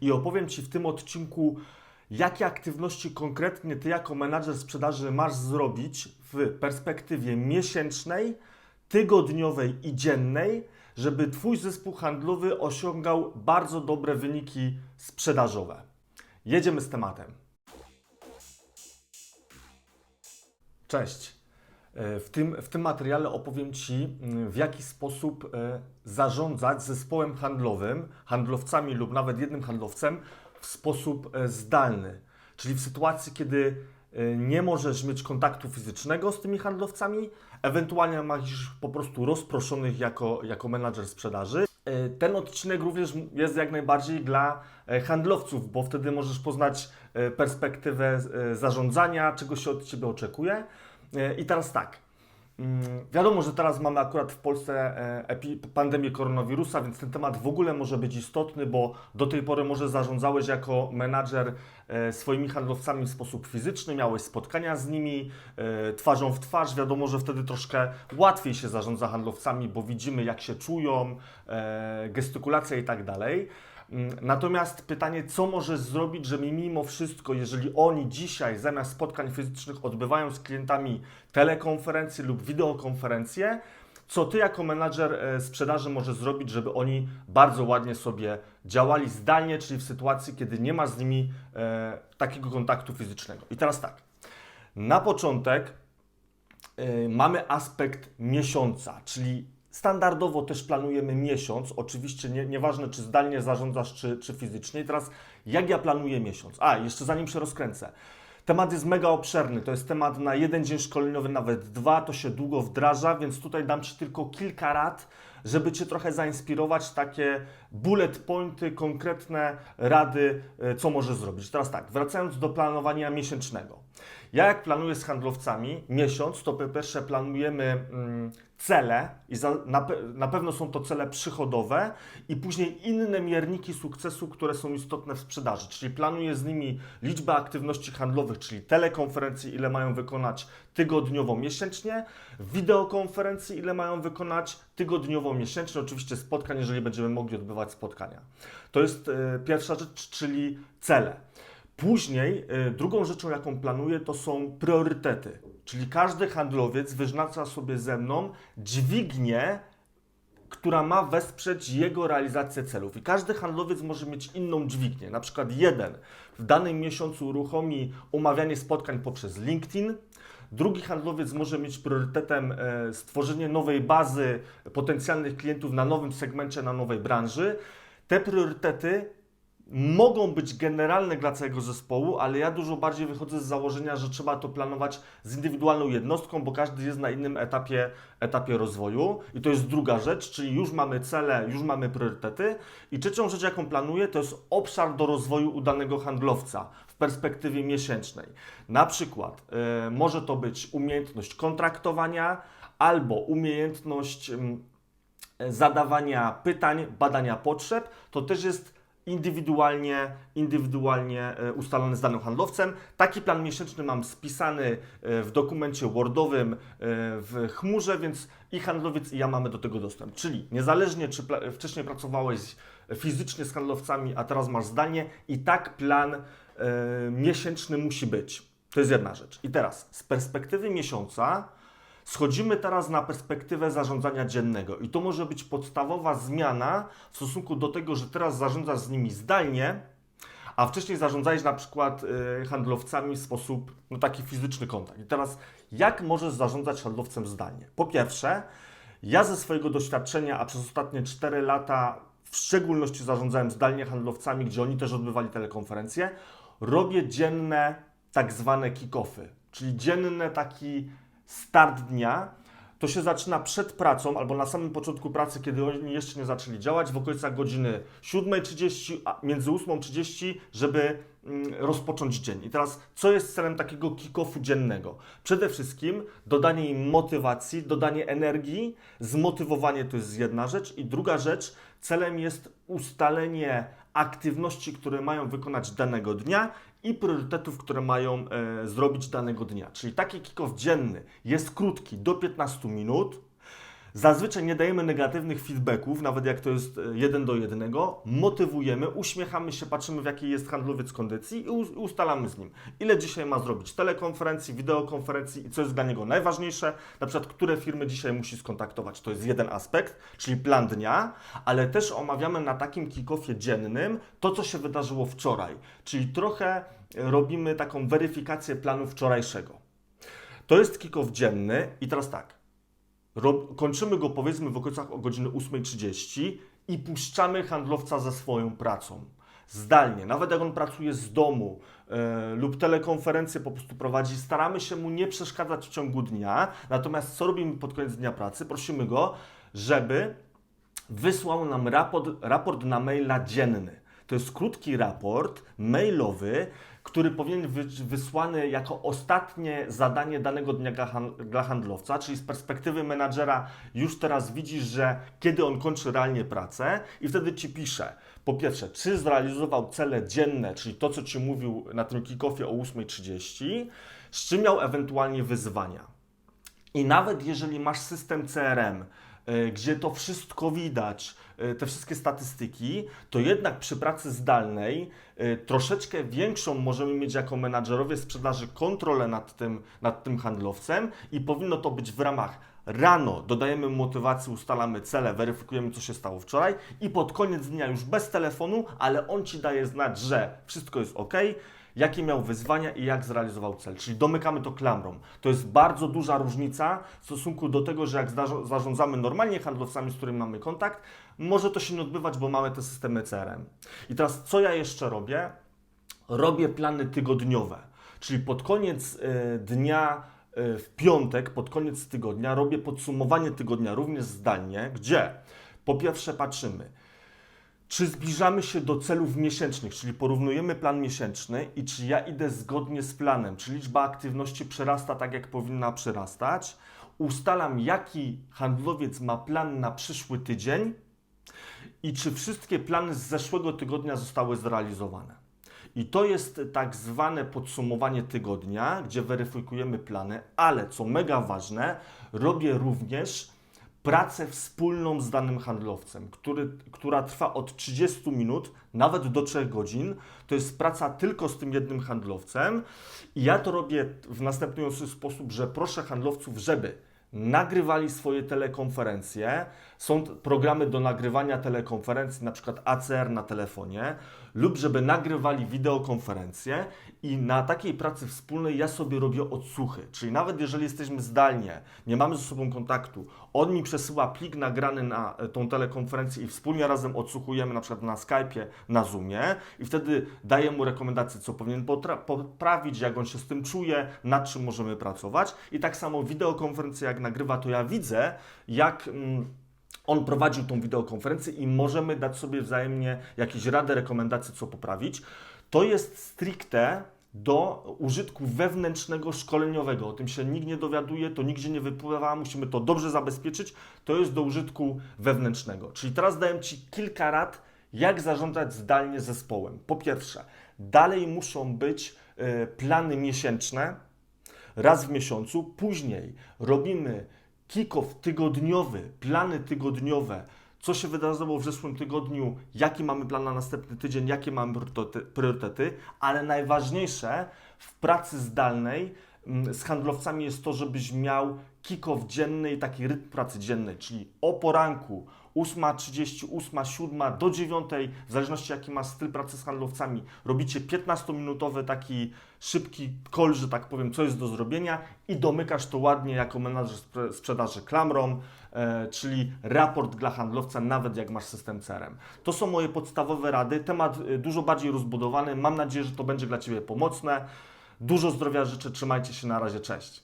i opowiem Ci w tym odcinku, jakie aktywności konkretnie Ty jako menadżer sprzedaży masz zrobić w perspektywie miesięcznej, tygodniowej i dziennej, żeby Twój zespół handlowy osiągał bardzo dobre wyniki sprzedażowe. Jedziemy z tematem. Cześć. E, W tym, w tym materiale opowiem Ci, mm, w jaki sposób e, zarządzać zespołem handlowym, handlowcami lub nawet jednym handlowcem w sposób e, zdalny. Czyli w sytuacji, kiedy nie możesz mieć kontaktu fizycznego z tymi handlowcami, ewentualnie masz po prostu rozproszonych jako, jako menadżer sprzedaży. Ten odcinek również jest jak najbardziej dla handlowców, bo wtedy możesz poznać perspektywę zarządzania, czego się od Ciebie oczekuje. E, I teraz tak. Mm, Wiadomo, że teraz mamy akurat w Polsce e, pandemię koronawirusa, więc ten temat w ogóle może być istotny, bo do tej pory może zarządzałeś jako menadżer e, swoimi handlowcami w sposób fizyczny, miałeś spotkania z nimi twarzą w twarz. Wiadomo, że wtedy troszkę łatwiej się zarządza handlowcami, bo widzimy jak się czują, gestykulacja i tak dalej. Mm, Natomiast pytanie, co możesz zrobić, żeby mimo wszystko, jeżeli oni dzisiaj zamiast spotkań fizycznych odbywają z klientami telekonferencje lub wideokonferencje, co ty jako menadżer e, sprzedaży możesz zrobić, żeby oni bardzo ładnie sobie działali zdalnie, czyli w sytuacji, kiedy nie ma z nimi e, takiego kontaktu fizycznego. I teraz tak, na początek y, mamy aspekt miesiąca, czyli standardowo też planujemy miesiąc, oczywiście nie, nieważne czy zdalnie zarządzasz, czy, czy fizycznie. I teraz jak ja planuję miesiąc? A, jeszcze zanim się rozkręcę. Temat jest mega obszerny, to jest temat na jeden dzień szkoleniowy, nawet dwa, to się długo wdraża, więc tutaj dam Ci tylko kilka rad, żeby Cię trochę zainspirować, takie bullet pointy, konkretne rady, y, co możesz zrobić. Teraz tak, wracając do planowania miesięcznego. Ja jak planuję z handlowcami miesiąc, to po pierwsze planujemy mm, cele i za, na, na pewno są to cele przychodowe i później inne mierniki sukcesu, które są istotne w sprzedaży, czyli planuję z nimi liczbę aktywności handlowych, czyli telekonferencji, ile mają wykonać tygodniowo, miesięcznie, wideokonferencji, ile mają wykonać tygodniowo, miesięcznie, oczywiście spotkań, jeżeli będziemy mogli odbywać spotkania. To jest e, pierwsza rzecz, czyli cele. Później y, drugą rzeczą, jaką planuję, to są priorytety. Czyli każdy handlowiec wyznacza sobie ze mną dźwignię, która ma wesprzeć jego realizację celów. I każdy handlowiec może mieć inną dźwignię. Na przykład jeden w danym miesiącu uruchomi umawianie spotkań poprzez LinkedIn. Drugi handlowiec może mieć priorytetem e, stworzenie nowej bazy potencjalnych klientów na nowym segmencie, na nowej branży. Te priorytety mogą być generalne dla całego zespołu, ale ja dużo bardziej wychodzę z założenia, że trzeba to planować z indywidualną jednostką, bo każdy jest na innym etapie, etapie rozwoju. I to jest druga rzecz, czyli już mamy cele, już mamy priorytety. I trzecią rzecz, jaką planuję, to jest obszar do rozwoju u danego handlowca w perspektywie miesięcznej. Na przykład y, może to być umiejętność kontraktowania albo umiejętność ym, zadawania pytań, badania potrzeb. To też jest indywidualnie, indywidualnie e, ustalony z danym handlowcem. Taki plan miesięczny mam spisany e, w dokumencie Wordowym e, w chmurze, więc i handlowiec i ja mamy do tego dostęp. Czyli niezależnie czy wcześniej pracowałeś fizycznie z handlowcami, a teraz masz zdalnie, i tak plan miesięczny musi być. To jest jedna rzecz. I teraz z perspektywy miesiąca Schodzimy teraz na perspektywę zarządzania dziennego i to może być podstawowa zmiana w stosunku do tego, że teraz zarządzasz z nimi zdalnie, a wcześniej zarządzałeś na przykład y, handlowcami w sposób no, taki fizyczny kontakt. I teraz jak możesz zarządzać handlowcem zdalnie? Po pierwsze, ja ze swojego doświadczenia, a przez ostatnie 4 lata w szczególności zarządzałem zdalnie handlowcami, gdzie oni też odbywali telekonferencje, robię dzienne tak zwane kick-offy, czyli dzienny taki start dnia, to się zaczyna przed pracą albo na samym początku pracy, kiedy oni jeszcze nie zaczęli działać, w okolicach godziny 7.30, a między 8.30, żeby mm, rozpocząć dzień. I teraz, co jest celem takiego kick-offu dziennego? Przede wszystkim dodanie im motywacji, dodanie energii, zmotywowanie to jest jedna rzecz. I druga rzecz, celem jest ustalenie aktywności, które mają wykonać danego dnia i priorytetów, które mają e, zrobić danego dnia. Czyli taki kick-off dzienny jest krótki, do 15 minut. Zazwyczaj nie dajemy negatywnych feedbacków, nawet jak to jest e, jeden do jednego. Motywujemy, uśmiechamy się, patrzymy w jakiej jest handlowiec kondycji i us- ustalamy z nim, ile dzisiaj ma zrobić telekonferencji, wideokonferencji i co jest dla niego najważniejsze, na przykład które firmy dzisiaj musi skontaktować. To jest jeden aspekt, czyli plan dnia, ale też omawiamy na takim kick-offie dziennym to, co się wydarzyło wczoraj, czyli trochę robimy taką weryfikację planu wczorajszego. To jest kick-off dzienny i teraz tak. Rob, kończymy go powiedzmy w okolicach o godziny 8.30 i puszczamy handlowca ze swoją pracą. Zdalnie, nawet jak on pracuje z domu e, lub telekonferencję po prostu prowadzi, staramy się mu nie przeszkadzać w ciągu dnia. Natomiast co robimy pod koniec dnia pracy? Prosimy go, żeby wysłał nam raport, raport na maila dzienny. To jest krótki raport mailowy, który powinien być wysłany jako ostatnie zadanie danego dnia dla han- dla handlowca, czyli z perspektywy menadżera już teraz widzisz, że kiedy on kończy realnie pracę i wtedy Ci pisze, po pierwsze, czy zrealizował cele dzienne, czyli to, co Ci mówił na tym kick-offie o 8.30, z czym miał ewentualnie wyzwania. I nawet jeżeli masz system CRM, gdzie to wszystko widać, y, te wszystkie statystyki, to jednak przy pracy zdalnej y, troszeczkę większą możemy mieć jako menadżerowie sprzedaży kontrolę nad tym, nad tym handlowcem i powinno to być w ramach rano dodajemy motywację, ustalamy cele, weryfikujemy co się stało wczoraj i pod koniec dnia już bez telefonu, ale on Ci daje znać, że wszystko jest ok, jakie miał wyzwania i jak zrealizował cel. Czyli domykamy to klamrą. To jest bardzo duża różnica w stosunku do tego, że jak zarządzamy normalnie handlowcami, z którymi mamy kontakt, może to się nie odbywać, bo mamy te systemy CRM. I teraz co ja jeszcze robię? Robię plany tygodniowe, czyli pod koniec y, dnia y, w piątek, pod koniec tygodnia robię podsumowanie tygodnia również zdalnie, gdzie po pierwsze patrzymy, czy zbliżamy się do celów miesięcznych, czyli porównujemy plan miesięczny i czy ja idę zgodnie z planem, czy liczba aktywności przerasta tak, jak powinna przerastać. Ustalam, jaki handlowiec ma plan na przyszły tydzień i czy wszystkie plany z zeszłego tygodnia zostały zrealizowane. I to jest tak zwane podsumowanie tygodnia, gdzie weryfikujemy plany, ale co mega ważne, robię również pracę wspólną z danym handlowcem, który, która trwa od 30 minut nawet do 3 godzin. To jest praca tylko z tym jednym handlowcem i ja to robię w następujący sposób, że proszę handlowców, żeby nagrywali swoje telekonferencje. Są programy do nagrywania telekonferencji, na przykład ACR na telefonie, lub żeby nagrywali wideokonferencje i na takiej pracy wspólnej ja sobie robię odsłuchy. Czyli nawet jeżeli jesteśmy zdalnie, nie mamy ze sobą kontaktu, on mi przesyła plik nagrany na e, tą telekonferencję i wspólnie razem odsłuchujemy na przykład na Skype'ie, na Zoomie i wtedy daję mu rekomendacje, co powinien poprawić, jak on się z tym czuje, nad czym możemy pracować. I tak samo wideokonferencję jak nagrywa, to ja widzę, jak... Mm, on prowadził tą wideokonferencję i możemy dać sobie wzajemnie jakieś rady, rekomendacje, co poprawić. To jest stricte do użytku wewnętrznego, szkoleniowego. O tym się nikt nie dowiaduje, to nigdzie nie wypływa, musimy to dobrze zabezpieczyć. To jest do użytku wewnętrznego. Czyli teraz daję Ci kilka rad, jak zarządzać zdalnie zespołem. Po pierwsze, dalej muszą być e, plany miesięczne, raz w miesiącu. Później robimy kick-off tygodniowy, plany tygodniowe, co się wydarzyło w zeszłym tygodniu, jaki mamy plan na następny tydzień, jakie mamy priorytety- ale najważniejsze w pracy zdalnej mm, z handlowcami jest to, żebyś miał kick-off dzienny i taki rytm pracy dziennej, czyli o poranku 8.30, 8.07 do 9, w zależności jaki masz styl pracy z handlowcami, robicie 15-minutowy taki szybki call, że tak powiem, co jest do zrobienia i domykasz to ładnie jako menadżer sprzedaży klamrą, e, czyli raport dla handlowca, nawet jak masz system CRM. To są moje podstawowe rady. Temat e, dużo bardziej rozbudowany. Mam nadzieję, że to będzie dla Ciebie pomocne. Dużo zdrowia życzę, trzymajcie się na razie, cześć.